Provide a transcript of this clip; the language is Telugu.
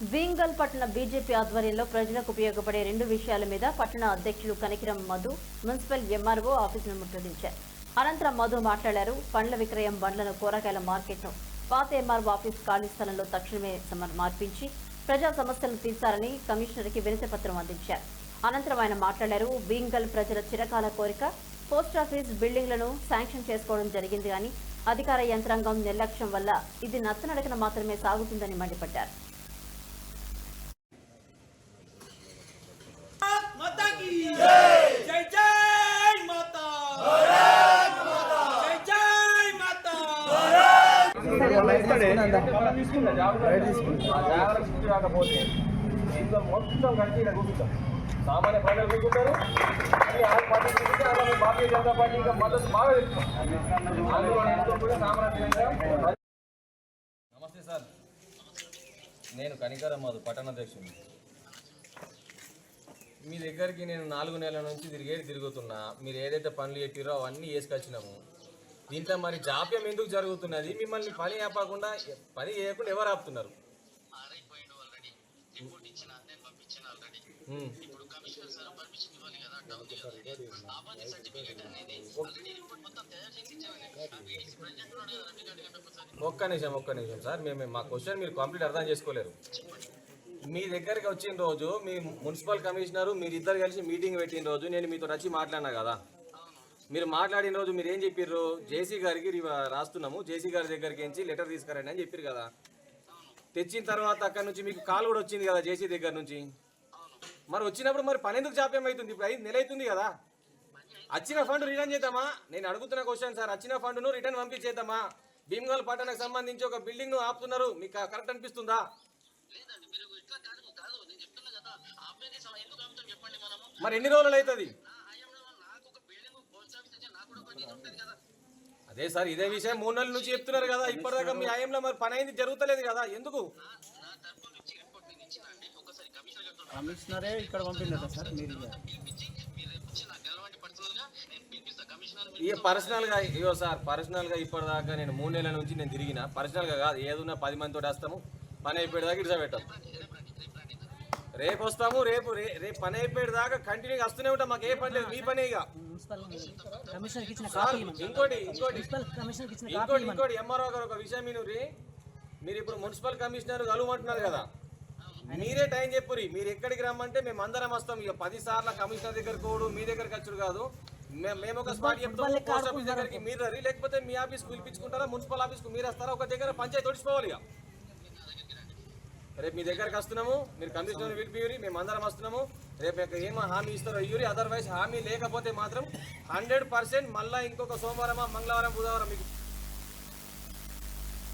భీంగల్ పట్టణ బీజేపీ ఆధ్వర్యంలో ప్రజలకు ఉపయోగపడే రెండు విషయాల మీద పట్టణ అధ్యక్షులు కనికిరం మధు మున్సిపల్ ఎంఆర్ఓ ఆఫీసును ముట్టడించారు. అనంతరం మధు మాట్లాడారు. పండ్ల విక్రయం బండ్లను కూరగాయల మార్కెట్ను పాత ఎంఆర్ఓ ఆఫీస్ ఖాళీ స్థలంలో తక్షణమే మార్పించి ప్రజా సమస్యలను తీర్చాలని కమిషనర్కి వినతి పత్రం అందించారు. అనంతరం ఆయన మాట్లాడారు. భీంగల్ ప్రజల చిరకాల కోరిక పోస్టాఫీస్ బిల్డింగ్లను శాంక్షన్ చేసుకోవడం జరిగింది కానీ అధికార యంత్రాంగం నిర్లక్ష్యం వల్ల ఇది నత్తనడకన మాత్రమే సాగుతుందని మండిపడ్డారు. రాకపోతే ఇంకా మొత్తం కలిసి ఇలా కూర్చుంటాం. సామాన్య ప్రజలు కూర్చుంటారు. అది ఆ పార్టీ భారతీయ జనతా పార్టీ ఇంకా మద్దతు బాగా సామాన్యంగా నమస్తే సార్. నేను కనికరమ్మదు పట్టణాధ్యక్షుడిని మీ దగ్గరికి నేను నాలుగు నెలల నుంచి తిరిగేది తిరుగుతున్నా. మీరు ఏదైతే పనులు చెప్పారో అవన్నీ వేసుకొచ్చినాము. దీంట్లో మరి జాప్యం ఎందుకు జరుగుతున్నది? మిమ్మల్ని పని ఆపకుండా పని చేయకుండా ఎవరు ఆపుతున్నారు? ఒక్క నిమిషం ఒక్క నిమిషం సార్. మేము మా క్వశ్చన్ మీరు కంప్లీట్ అర్థం చేసుకోలేరు. మీ దగ్గరికి వచ్చిన రోజు మీ మున్సిపల్ కమిషనరు మీరిద్దరు కలిసి మీటింగ్ పెట్టిన రోజు నేను మీతో వచ్చి మాట్లాడినా కదా? మీరు మాట్లాడిన రోజు మీరు ఏం చెప్పారు జేసీ గారికి రాస్తున్నాము. జేసీ గారి దగ్గరికి ఎంచి లెటర్ తీసుకురండి అని చెప్పారు కదా. తెచ్చిన తర్వాత అక్కడ నుంచి మీకు కాల్ కూడా వచ్చింది కదా జేసీ దగ్గర నుంచి? మరి వచ్చినప్పుడు మరి పని ఎందుకు జాప్యం అవుతుంది ఇప్పుడు ఐదు నెల అవుతుంది కదా. వచ్చిన ఫండ్ రిటర్న్ చేద్దామా? నేను అడుగుతున్న క్వశ్చన్ సార్ వచ్చిన ఫండ్ను రిటర్న్ పంపించేద్దామా? భీమగల్ పట్టణకు సంబంధించి ఒక బిల్డింగ్ను ఆపుతున్నారు. మీకు కరెక్ట్ అనిపిస్తుందా? మీరు ఇట్లా కాదు కాదు అదే సార్ ఇదే విషయం మూడు నెలల నుంచి చెప్తున్నారు కదా ఇప్పటిదాకా మీ ఆయంలో మరి పని అయింది జరుగుతలేదు కదా ఎందుకు? కమిషనర్ ఇక్కడ పంపిండట సార్ మీరు పర్సనల్గా నేను పిలిపిస్తా కమిషనర్ ఇక పర్సనల్గా ఇగో సార్ పర్సనల్గా ఇప్పటిదాకా నేను మూడు నెలల నుంచి నేను తిరిగిన పర్సనల్గా కాదు ఏదున్నా పది మందితో వస్తాము పని అయిపోయేదాకా ఇడిసా పెట్టాం రేపు వస్తాము రేపు రే- రేపు పని అయిపోయేదాకా కంటిన్యూగా వస్తూనే ఉంటాం. మాకు ఏ పని లేదు మీ పనే ఇక. ఇంకోటి ఇంకోటి. ఇంకోటి. ఇంకోటి. ఎంఆర్ఓ గారు ఒక విషయం మీరు మీరు ఇప్పుడు మున్సిపల్ కమిషనర్ కలవమంటున్నారు కదా. మీరే టైం చెప్పురి మీరు ఎక్కడికి రమ్మంటే మేము అందరం వస్తాం. ఇక పది సార్లు కమిషనర్ దగ్గర కోడు మీ దగ్గరికి వచ్చుడు కాదు. మేము ఒక స్పాట్ చెప్తాం పోస్ట్ ఆఫీస్ దగ్గరికి మీరు రండి లేకపోతే మీ ఆఫీస్ పిలిపించుకుంటారా మున్సిపల్ ఆఫీస్కు మీరు వస్తారా ఒక దగ్గర పంచాయతీ తొడిచిపోవాలి ఇక. రేపు మీ దగ్గరకు వస్తున్నాము. మీరు కమిషనర్ విడిపియూరి మేము అందరం వస్తున్నాము. రేపు ఇక ఏమో హామీ ఇస్తారో ఇయ్యూరి అదర్వైజ్ హామీ లేకపోతే మాత్రం హండ్రెడ్ పర్సెంట్ మళ్ళీ ఇంకొక సోమవారమా మంగళవారం బుధవారం మీకు